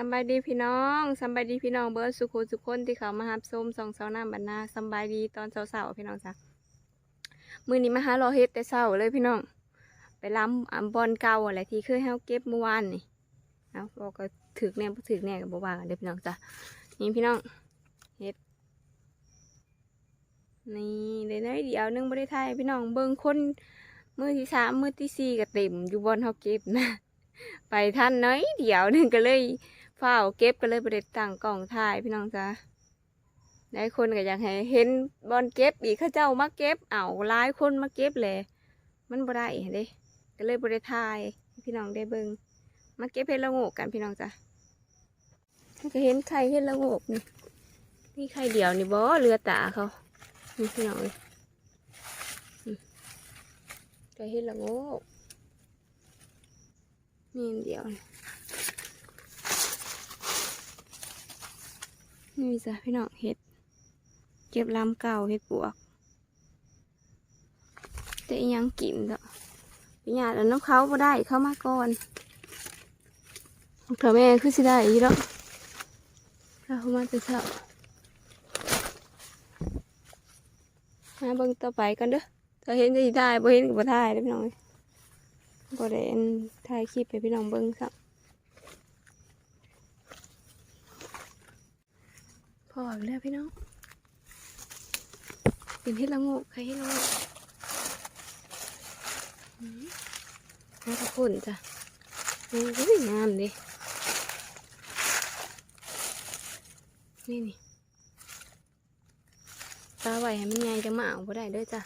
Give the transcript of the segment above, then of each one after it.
สบายดีพี่น้องสบายดีพี่น้องเบิร์ดสุขุสุขคนที่เขามาหับส้มสองเสาหน้าบรรณาสบายดีตอนเสาๆพี่น้องจ้ะมือนี้มาหารอเฮ็ดแต่เช้าเลยพี่น้อง ไปล้ำอ่ำบอลเก่าอะไรที่เคยให้เราเก็บเมื่อวานนี่เอาบอกก็ถึกแน่บ่ถึกแน่ก็บ่ว่ากันเด้อพี่น้องจ้ะนี่พี่น้องเฮ็ดนี่ได้น้อยเดียวนึงบ่ได้ทยพี่น้องเบิ่งคนมือที่สามมือที่สี่ก็เต็มอยู่บอลเฮาเก็บนะไปท่านน้อยเดียวนึงก็เลย ฝ้าวเก็บก็เลยประเด็ตั้งกล่องถ่ายพี่น้องจ้าหลายคนก็อยากให้เห็นบอลเก็บอีกข้าเจ้ามาเก็บเอาหลายคนมาเก็บแหละมันบ่ได้เด้ก็เลยบ่ได้ถ่ายพี่น้องได้เบิ่งมาเก็บเห็ดละโงกกันพี่น้องจ้าก็เห็นไข่เห็ดละโงกนี่นี่ไข่เดียวนี่บ่เรือตาเขานี่พี่น้องเลยไข่เห็ดละโงกนี่เดียว นี่จ้ะพี่น้องเห็ด เก็บลำเก่าเห็ดปวกแต่อีหยังกินเด้อพี่ญาติเอาน้ำเขาบ่ได้เข้ามาก่อนเผื่อแม่คือสิได้อีดอกถ้าเขามาจะเช้ามาเบิ่งต่อไปกันเด้อถ้าเห็นจะสิได้บ่เห็นก็บ่ถ่ายเด้อพี่น้องเอ้ยบ่ได้ถ่ายคลิปให้พี่น้องเบิ่งซ้ำ ออีกแล้วพี่น้องเป็นเห็ดละงกใครเห็ดละงกอืมน่าจะพ่นจ้ะโอ้ยงามดินี่นี่ตาไหวให้มันใหญ่จะมาเอาบ่ได้ด้อจ้ะ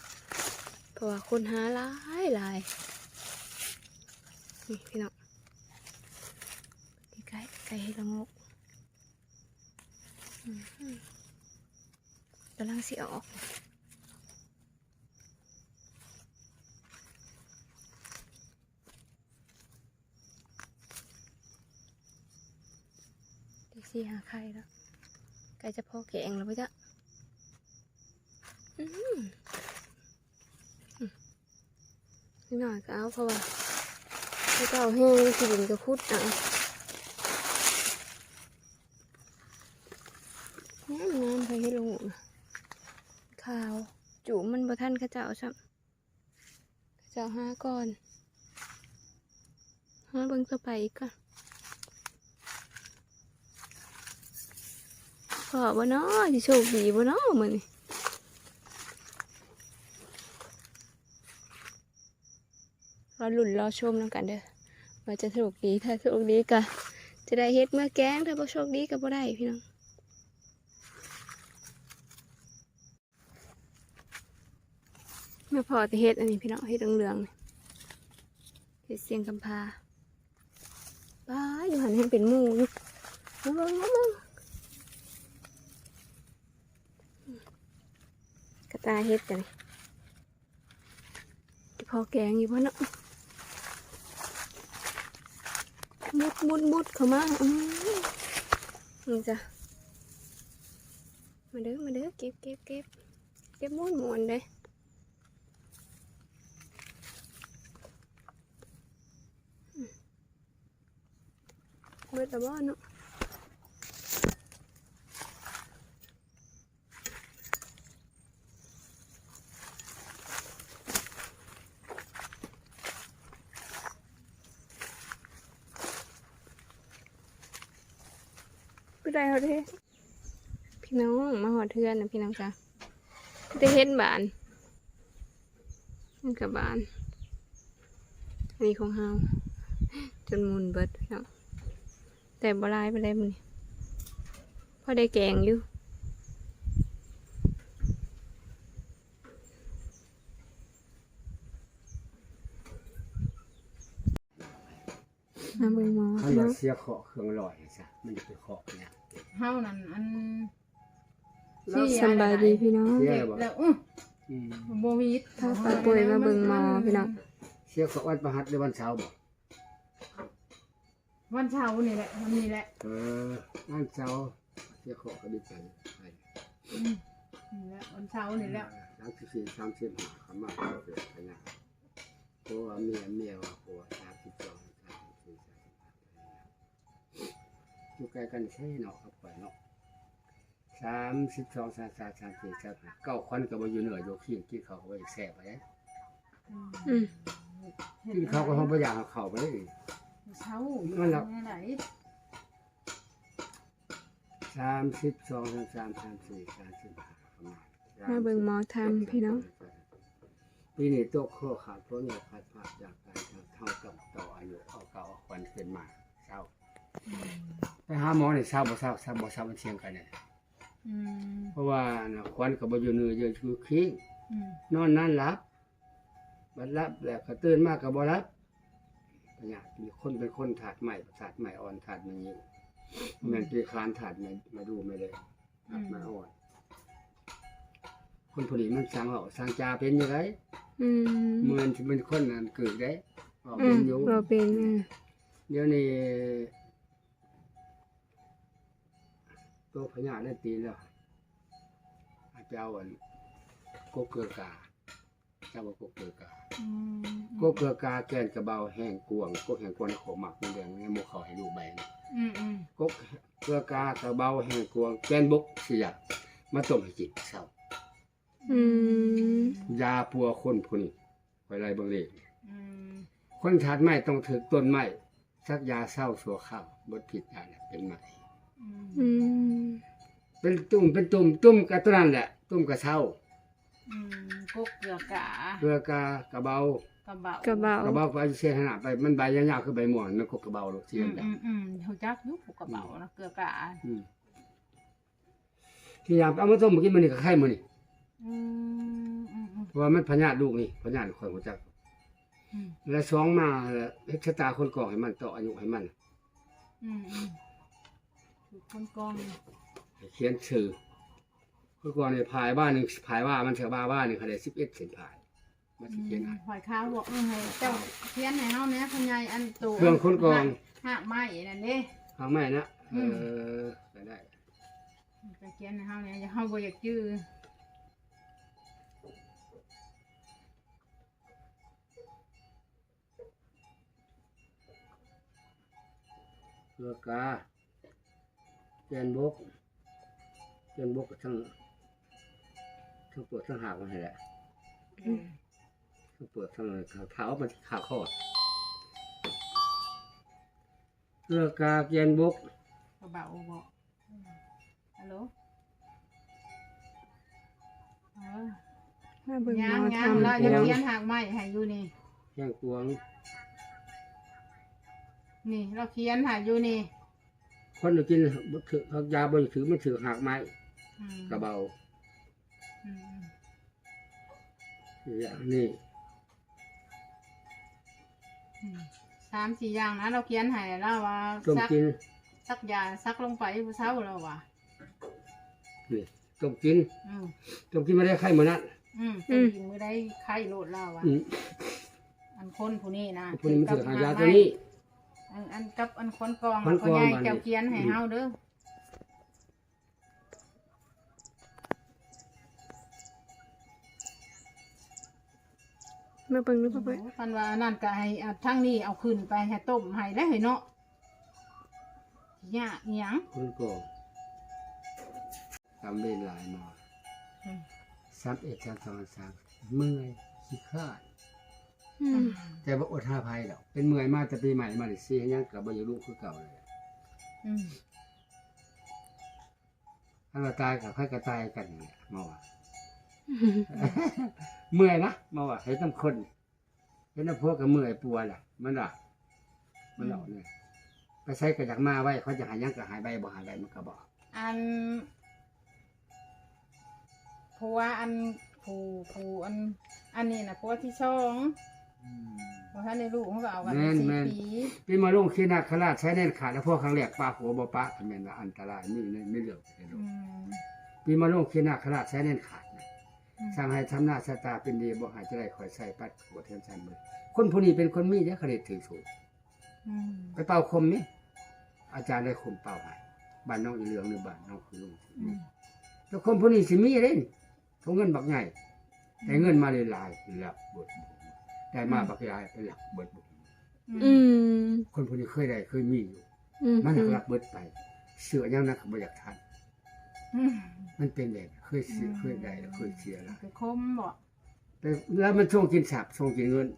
เพราะว่าคนหาหลายหลายนี่พี่น้องใกล้ใกล้เห็ดละโง กำลังสิออกเด็กสี่หาไข่แล้วใกล้จะพอแกงแล้วปะจ๊ะนิดหน่อยก็เอาเพราะว่าถ้าเจ้าแห้งสินก็คุดอะงามงามไปให้ลงนะข้าว จุมันบ่ทัน เข้าเจ้าซ้ำเข้าเจ้าหาก่อนห้าเบิ่งต่อไปอีกก่อนพอบ่เนาะสิโชคดีบ่เนาะมื้อนี้รอลุ่นรอชมนำกันเด้อว่าจะโชคดีถ้าโชคดีก็จะได้เฮ็ดเมื่อแกงถ้าบ่โชคดีก็บ่ได้พี่น้อง ไม่พอแต่เฮ็ดอันนี้พี่น้องเฮ็ดเหลืองๆนี่เฮ็ดเสียงกำพาป้าอยู่หันให้เป็นมูอยู่มาเบิ่งมาเบิ่งกระตาเฮ็ดกันนี่ที่พอแกงอยู่พ่อเนาะมุดมุดมุดเข้ามาอืมนี่จ้ะมาเด้อมาเด้อเก็บเก็บเก็บเก็บม้วนมวนเด้เแล้วบ่เนาะก็ได้เขาเด้พี่น้องมาหอดเทือนนะพี่น้องจ้ะได้เห็นบานนี่กับบาน อันนี้ของเฮาจนมุนเบิด แต่บลายไปได้มึงพอได้แกงอยู่มาเบิ่งหมอเขาอยากเสียเคาะเครื่องลอยซะมันจะไปเคาะเนี่ยเฮานั่นอันสำบายดีพี่น้องเสียบ่แล้วอื้ออืมบ่มีถ้าปาป่วยมาเบิ่งหมอพี่น้องเสียเคาะวันประหัสหรือวันเสาร์บ่ วันเช้าร์นี่แหละวันนี้แหละเออวันเสาร์เสียเคาะก็ดีไปไปอืมนี่แหละวันเช้าร์นี่แหละสามสิบสี่สามสิบห้าเขามาเอาเสียไปนะเพราะว่าเมียเมียว่าผัวสามสิบสองสามสิบสี่สามสิบห้าไปนะอยู่ใกล้กันใช่เนาะครับไปเนาะสามสิบสองสามสามสามสี่สามห้าเก้าคนก็บ่อยู่เหนืออยู่ขี้กินเขาวก็บ่ได้แซ่บไปเลยอืมกินเขาวก็ห้องบ่อยากเอาเข้าไปเลย เช้านั่นแหละไม่ไหลสามสิบสองสามสามสามสี่สามสิบห้าประมาณมาเบิ่งหมอทำพี่น้อง ปีนี้โตโคขาดเพราะเนี่ยขาดขาดจากการทำเท่ากับต่ออายุเอาเก่าเอาควันขึ้นมาเศร้าไปหาหมอเนี่ยเศร้าบ่เศร้าเศร้าบ่เศร้ามันเชียงกันเนี่ยอืมเพราะว่าน่ะควันก็บ่อยู่เนื้ออยู่คือคิงอืมนอนนั่นหลับบัดหลับแล้วก็ตื่นมาก็บ่หลับ เนี่ยมีคนเป็นคนถาดใหม่ถาดใหม่อ่อนถาดมันยิ่งแม่นปีคานถาดมามาดูไม่ได้ถาดมาอ่อน คนผู้นี้มันสั่งเอาสั่งจาเป็นยังไงอืมเหมือนสิเป็นคนนั้นเกิดได้ออกอืเป็มนอยู่บ่เป็นอะเดี๋ยวนี้ตัวพญาได้ตีแล้วอาจจะเอาอันกกเกลือกา เจ้าว่ากกเกลือกาอืมกกเกลือกาแกนกระเบาแห้งกวงกกแห้งกวงในขอหมักมันแดงในหมูเขาให้ดูใบนะอืมอืมกกเกลือกากระเบาแห้งกวงแกนบกเสียมาต้มให้กินเศร้าอืมยาปัวคนผู้นี้ไว้ไรบางเลขอืมคนถาดไม้ต้องถือต้นไม้สักยาเศร้าสัวข้าวบดผิดยาเนี่ยเป็นไม้อืมอืมเป็นตุ่มเป็นตุ่มตุ่มกระตัวนั้นแหละตุ่มกระเช้า อืมกกเกลือกะเกลือกากระเบากระเบากระเบากระเบาก็เอาเสียขนาดไปมันใบยาวๆคือใบหม่อนมันก็กระเบาลูกเสีอืยมนแบอืบมอืมเขาจักอยุกกระเบานะเกลือกะอืมที่ยามเอามาต้มเมื่อกี้มันนี่ก็ไข่มันนี่อืมอืมอืมเพราะว่ามันพญาติลูกนี่พญาติคอยหัวจัก อืมแล้วสองมาแล้วเฮ็ดชะตาคนก่อให้มันต่ออายุให้มันอืมอืมคือคนกองให้เขียนชื่อ คือก่อนในพายบ้านหนึ่งพายว่ามันเถอะบ้าบ้านหนึ่งเขาได้สิบเอ็ดเส้นพายมันสิเขียนให้ หอยข้าวบอกเออให้เจ้าเทียนให้เฮาเนี่ยพญายอันตูเครื่องคนกรอง หักไม้นั่นเด้ฟังไหมนะเออืมอก็ได้ไปเขียนให้เฮาเนี่ยอย่าเฮาบ่อยากจื้อเกลือกาแกนบกแกนบกทั้ง ทั้งปวดทั้งหากมันให้แหละทั้งปวดทั้งอะไรขาเท้ามันขาคอดเลือกาแกนบกกระเบาบอกฮัลโหลเออมาเบิ่งหยามงยางทำเราจะน้องเขียนหักไม้ให้อยู่นี่แข้งกวง นี่ เราเขียนให้อยู่นี่คนกินบ่ถือยาบริถือมันถือหักไม้อืมกระเบา อย่างนี้สามสี่อย่างนะเราเขียนให้แล้วว่าต้มซักกินซักยาซักลงไปผู้เช้าเราว่ะนี่ต้มกินอืมต้มกินไม่ได้ไข่เหมือนนั้นอืมเป็นหญิงไม่ได้ไข้โลดเราว่ะอืมอันคนผู้นี้นะคนนี้มันถือหายาตัวนี้ อันอันกับอันคนกองคนกอง เขาใหญ่เจ้าเขียนให้เฮาเด้อ มาเบิ่งดูพ่อเพิ่นโอ้คันว่านั่นก็ให้อะทั้งนี้เอาขึ้นไปให้ต้มให้ได้วเห็นเนาะยากอิหยังคนก่อทำเป็นหลายหมออืมซับเอ็ดซับสองซับเมื่อยขี้ข้าด อืมแต่ว่าอดห้าภัยดอกเป็นเมื่อยมาแต่ปีใหม่มาเลยสิให้ยังกับบอยู่ลูกคือเก่าเลยอืมถ้าเราตายกับใครก็ตายกันเนี่ยมาว่า เมื่อยนะมาว่าให้ต้องคนเห็นน้ำพวกกับเมื่อยปัวล่ะ มันล่ะมันเหล่าเนี่ยไปใช้กระจักมาไว้เขาจะหายังก็หายใบบ่หายใบมันก็บอกอันผัวอันผู้ผู้อัน อันนี้นะผัวที่ช่องเพราะท่านในลูกเขาก็เอากันแม่นสี่แม่นปีปีมาลงขีนาคราชใช้แน่นขาดแล้วพวกครั้งแรกปลาหัวบ่ปะก็แม่นว่าอันตรายนี่นี่ไม่เหลือไปเลยอืมปีมาลงขีนาคราชใช้แน่นขาดนะอืม สร้างให้ทำหน้าชะตาเป็นดีบ่หายจะได้คอยใส่ปัดหัวเทียนชันเลยคนผู้นี้เป็นคนมีเด้อเขาเรียกถือสูงอืมไปเป่าคมนี่อาจารย์ได้คมเป่าให้บ้านน้องอีเหลืองหรือบ้านน้องคุณลุงอืมแต่คนผู้นี้สิมีเด้นเขาเงินบักใหญ่แต่เงินมาเลยหลายหลักเบิดบุญได้มาบักใหญ่เป็นหลักเบิดบุญอืมคนผู้นี้เคยได้เคยมีอยู่อืมมันหลักเบิดไป เสือยังนักบ่อยากทันอื มมันเป็นแบบเคยเสียเคยได้แล้วเคยเสียแล้วไปคมบ่แต่แล้วมันช่วงกินสับช่วงกินเงิน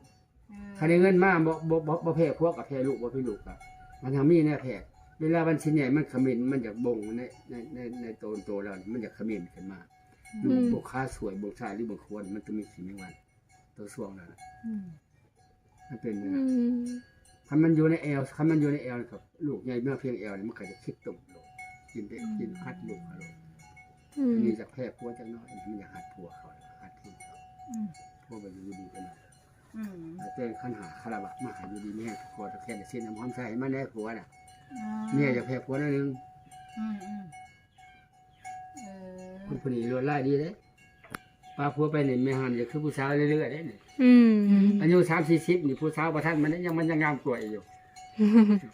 เออคันได้เงินมาบ่บ่บ่บ่แพ้พวกกับแพ้ลูกบ่พี่ลูกครับมันทางมีแน่แพ้เวลามันสิใหญ่มันขมิ้นมันอยากบ่งในในในในโตนโตแล้วนี่มันอยากขมิ้นขึ้นมาลูกบ่ค้าสวยบ่ชายหรือบ่ควรมันต้องมีสิ่งนี้วันตัวช่วงนั้นน่ะอืมมันเป็นอย่างอืนั้น มคันมันอยู่ในแอลคันมันอยู่ในแอลกับลูกใหญ่เมื่อเพียงแอลนี่มันก็จะคิดตุ่มลงกินไปกินฮัดลูกเขาลงอืมอั นนี้จากแพ้พัวจังน้อยมันอยากฮัดผัวเขาฮัดที่เขาอืมพัวไปอยู่ดีกันหน่อยอืมแต่ขันหาคาราบะมาหาอยู่ดีแม่ผัวตะแคงเส้นน้ำหอมใส่มาแน่ผัวน่ะอ่าเมียอยากแพ้ผัวนั่นนึงอืมอืมเออคนผู้นี้รวยไล่ดีเลยปลาผัวไปนี่แม่หันจะคือผู้สาวเรื่อยๆเด้นี่อืมอายุสามสี่สิบนี่ผู้สาวประท่านมันยังมันยังงามกว่าอยู่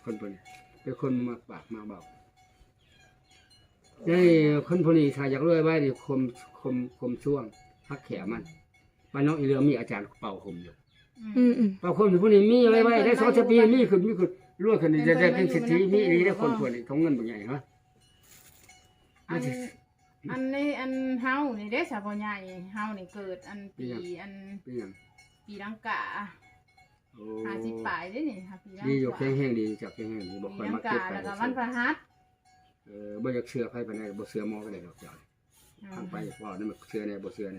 คนผู้นี้เป็นคนมาปากมาเบา นี่คนผู้นี้ถ้าอยากรวยไว้นี่คมคมคมช่วงฮักแขมันบ้านน้องอีเรือมีอาจารย์เป่าคมอยู่อืมอืมบางคนผู้นี้มีอะไรไว้ได้สองสามปีมีขึ้นมีขึ้นรวยขึ้นจะได้เป็นเศรษฐีมีอีได้คนผู้นี้ทงเงินบางใหญ่ฮะอันอันนี้อันเฮานี่เด้สาวใหญ่เฮานี่เกิดอันปีอันเป็นหยังปีลังกาโอ้ห้าสิบปลายเด้นี่ค่ะปีลังดีอยู่กาแข็งแห้งดีจับแข็งแห้งดีบอกคปีอยลัมางเก็กาบไปแล้วก็วันพฤหัส เออบ่อยากเชื่อใครไปไหนบ่เชื่อหมอไปไหนดอกจ้าทางไปว่านั่นมันเชื่อในบ่เชื่อใน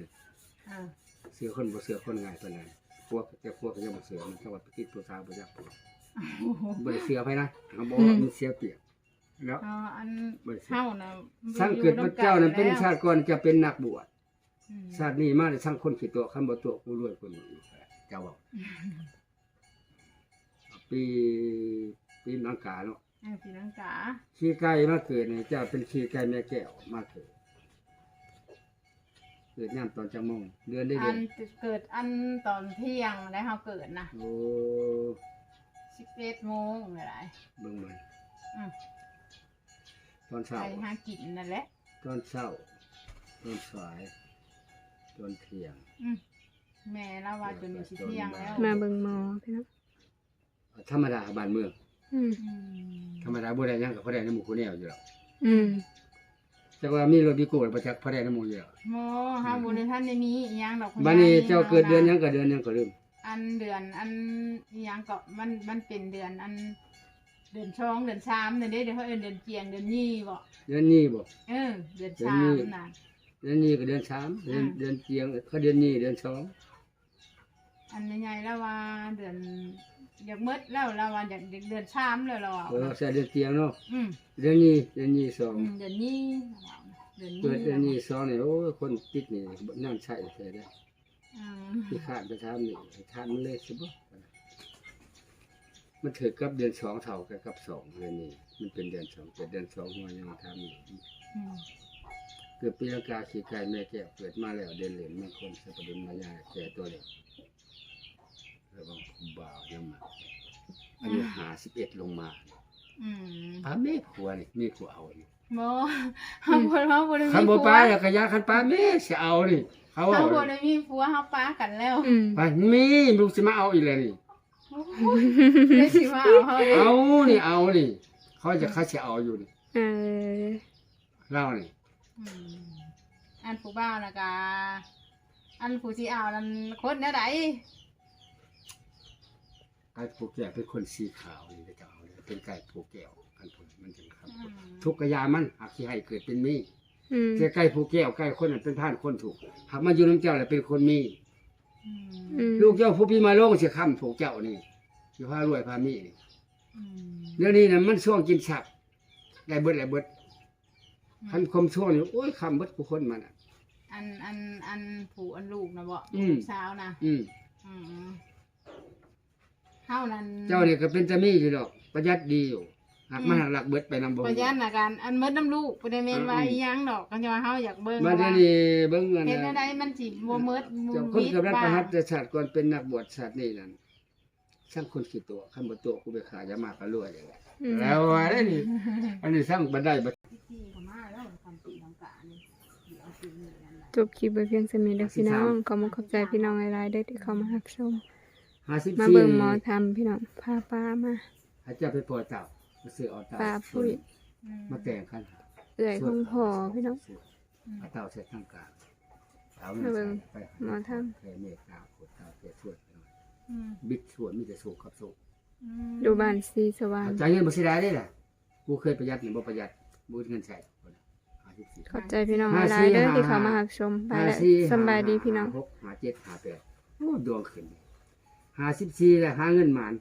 อ่าเชื่อคนบ่เชื่อคนง่ายปานใดพวกแต่พวกก็ยังบ่เชื่อมันจังว่าไปติดตัวสาวบ่อยากบ่ได้เชื่อไปนะเขาบอกว่ามันเสียเปรียบแล้ว เอาอันบ่ได้เชื่อเฮาน่ะสร้างเกิดพระเจ้านั้นเป็นชาติก่อนจะเป็นนักบวช อืมชาตินี้มาได้สร้างคนขี้ตัวคันบ่ตัวกูรวยคนนี้เจ้าบอกปีปีนังกาเนาะ เออปีลังกาขี้ไก่มาเกิดเนี่ยเจ้าเป็นขี้ไก่แม่แก้วมาเกิด เกิดยามตอนจังโมงเดือนได้อัเดือนนเกิดอันตอนเที่ยงแล้วเฮาเกิดนะโอ้11โมงอะไรเบิ่งมันอืมตอนเช้า ไปหากินนั่นแหละ ตอนเช้า ตอนสาย ตอนเที่ยง อืมแม่เราว่าจนสิเที่ยงแล้วมาเบิ่งหมอพี่น้องธรรมดาบ้านเมือง อืมอืมธรรมดาบ่ได้หยังกับพ่อได้น้ำหมูคูแนวอยู่แล้วอืมแต่ว่ามีรถดีโก้ประจักษ์พ่อได้น้ำหมูอยู่แล้วโมเฮาบ่ได้ทันได้มีอีหยังดอกคุณบ้านนี้ยยเจ้าเกิดเดือนหยังกับเดือนหยังก็ลืมอันเดือนอันอีหยังก็มันมันเป็นเดือนอัน เดือนช่องเดือนชามเดือนนี้เดี๋ยวเขาเอิ้นเดือนเจียงเดือนยี่บ่เดือนนี้บ่ เออเดือนเดือนชายี่มน่ะ เดือนนี้ก็เดือนสามเดือนอ่า เดือนเจียงเขาเดือนนี้เดือนสองอันใหญ่ๆแล้วว่าเดือน อยากมืดแล้วแล้วว่าอยากเดือนชามแล้วเราเอาเออใส่เดือนเจียงเนาะอืมเดือนนี้เดือนนี้สองอืมเดือนยี่เดือนเกิดเดือนนี้ยี่สองเนี่ยโอ้ยคนติดนี่นั่งใช่แท้ได้อืมที่ขาดไปทำนี่ทานมันเลยสิบ่มันถือกับเดือนสองเท่ากันกับสองเดือนนี้มันเป็นเดือนสองแต่เดือนสองหัวยังทำนี่อืมเกิดปีละกาขี่ไก่แม่แก้วเกิดมาแล้วเดินเหรียญแม่คนสัปดาห์มายาแก่ตัวเล็ก แล้วก็บ่าวยังมาอายุห้าสิบเอ็ดลงมาอืมป้าแม่ผัวนี่มีผัวเอานี่โมเฮาบ่เฮาบ่ได้มีคันผับ่วป้าแล้วก็ยาคันป้าแม่สิเอานี่เขาเฮาเอาบ่ได้มีผัวเฮาป้ากันแล้วอืมไปมีลูกสิมาเอาอีกแล้วนี่ได้สิว่าเอาเฮาเลยเอานี่เอานี่เขาจะเขาสิเอาอยู่นี่เออเล่านี่อืมอันผู้บ่าวนะกะอันผู้ที่เอานั่นคนแนวใด ไก่ผูกแก้วเป็นคนสีขาวนี่ก็จะเอาเลยเป็นไก่ผูกแก้วกันผลมันจึงครับอืมทุกกะยามันหากสิให้เกิดเป็นมีอืมแต่ไก่ผูกแก้วไก่คนนั้นเป็นท่านคนถูกหากมาอยู่น้ำเจ้าแล้วเป็นคนมี อืมอืมลูกเจ้าผู้พี่มาโลงสิค้ำผูกเจ้านี่สิพารวยพามีนี่อืมเดี๋ยวนี้น่ะมันช่วงกินฉับได้เบิดได้เบิดคันคมช่วงนี่โอ้ยคำเบิดผู้คนมันอะ อันอันอันผู้อันลูกนะบ่อืม ลูกสาวนะอืม อืม เฮานั้นเจ้านี่ก็เป็นตามีอยู่ดอก ประหยัดดีอยู่หากมันหักหลักเบิดไปนำบ่ประหยัดนะกันอันเมิดน้ำลูกบ่ได้แม่นว่าอืมอีหยังดอกก็จะว่าเฮาอยากเบิ่งมาเดี๋ยวว่านี้เบิ่งกันเฮ็ดนะได้มันสิบ่เมิดเจ้าคนกับรัฐประหัตแต่ชาติก่อนเป็นนักบวชชาตินี้นั่นช่างคนขี้ตัวคันบ่ตัวกูไปขายยามากก็รวยอย่างเงี้ยอืมแล้วว่าได้นี่อันนี้สร้างบันไดบัดที่เขามาแล้วทำปีลังกานี่เดี๋ยวเอาปีนี้นั่นแหละจบคลิปไปเพียงสมีเด้อพี่น้องขอมาขอบใจพี่น้องหลายๆเด้อที่เข้ามารับชม มาเบิ่งหมอ54ทำพี่น้องพาป้ามาให้เจ้าไปปล่อยเต่ามาซื้อเอาเต่าปลาปุ้ยมาแต่งกันเอื่อยของพ่อพี่น้องเอาเต่าเสร็จทั้งกลางเอาเงินใส่ไปหมอทแผ่เมตตาโปรดเต่าเสียสวดไปหน่อยอืมบิดสวดมีแต่สุขครับสุข อืมดูบ้านสีสว่าง เอาใจายเงินบ่สิได้ได้ล่ะกูเคยประหยัดนี่บ่ประหยัดบ่มีเงินใช้คนหาสิบสี่ขอบใจพี่น้องหลายๆเด้อที่เข้ามารับชมไปแล้วสำบายดีพี่น้อง หาหกหาเจ็ดหาแปดโอ้ดวงขึ้น หาสิบสี่แล้วหาเงินหมาน